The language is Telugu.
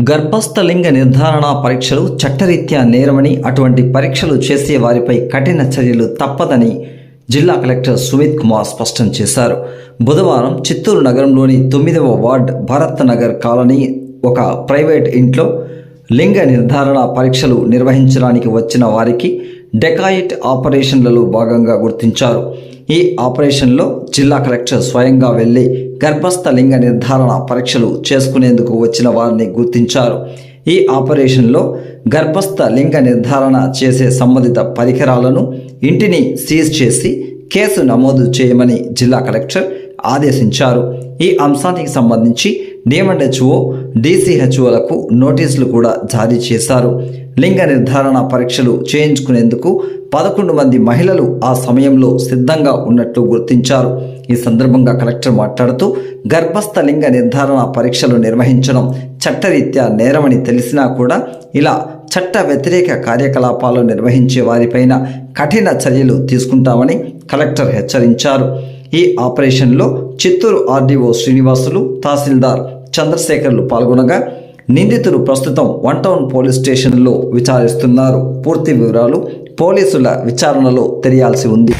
గర్భస్థ లింగ నిర్ధారణ పరీక్షలు చట్టరీత్యా నేరమని అటువంటి పరీక్షలు చేసే వారిపై కఠిన చర్యలు తప్పదని జిల్లా కలెక్టర్ సుమిత్ కుమార్ స్పష్టం చేశారు. బుధవారం చిత్తూరు నగరంలోని తొమ్మిదవ వార్డ్ భరత్ నగర్ కాలనీ ఒక ప్రైవేట్ ఇంట్లో లింగ నిర్ధారణ పరీక్షలు నిర్వహించడానికి వచ్చిన వారికి డెకాయిట్ ఆపరేషన్లలో భాగంగా గుర్తించారు. ఈ ఆపరేషన్లో జిల్లా కలెక్టర్ స్వయంగా వెళ్ళి గర్భస్థ లింగ నిర్ధారణ పరీక్షలు చేసుకునేందుకు వచ్చిన వారిని గుర్తించారు. ఈ ఆపరేషన్లో గర్భస్థ లింగ నిర్ధారణ చేసే సంబంధిత పరికరాలను ఇంటిని సీజ్ చేసి కేసు నమోదు చేయమని జిల్లా కలెక్టర్ ఆదేశించారు. ఈ అంశానికి సంబంధించి డిఎండ్హెచ్ఓ డీసీహెచ్ఓలకు నోటీసులు కూడా జారీ చేశారు. లింగ నిర్ధారణ పరీక్షలు చేయించుకునేందుకు పదకొండు మంది మహిళలు ఆ సమయంలో సిద్ధంగా ఉన్నట్లు గుర్తించారు. ఈ సందర్భంగా కలెక్టర్ మాట్లాడుతూ గర్భస్థ లింగ నిర్ధారణ పరీక్షలు నిర్వహించడం చట్టరీత్యా నేరమని తెలిసినా కూడా ఇలా చట్ట వ్యతిరేక కార్యకలాపాలు నిర్వహించే వారిపైన కఠిన చర్యలు తీసుకుంటామని కలెక్టర్ హెచ్చరించారు. ఈ ఆపరేషన్లో చిత్తూరు ఆర్డీఓ శ్రీనివాసులు తహసీల్దార్ చంద్రశేఖర్లు పాల్గొనగా నిందితులు ప్రస్తుతం వన్ టౌన్ పోలీస్ స్టేషన్లో విచారిస్తున్నారు. పూర్తి వివరాలు పోలీసుల విచారణలో తెలియాల్సి ఉంది.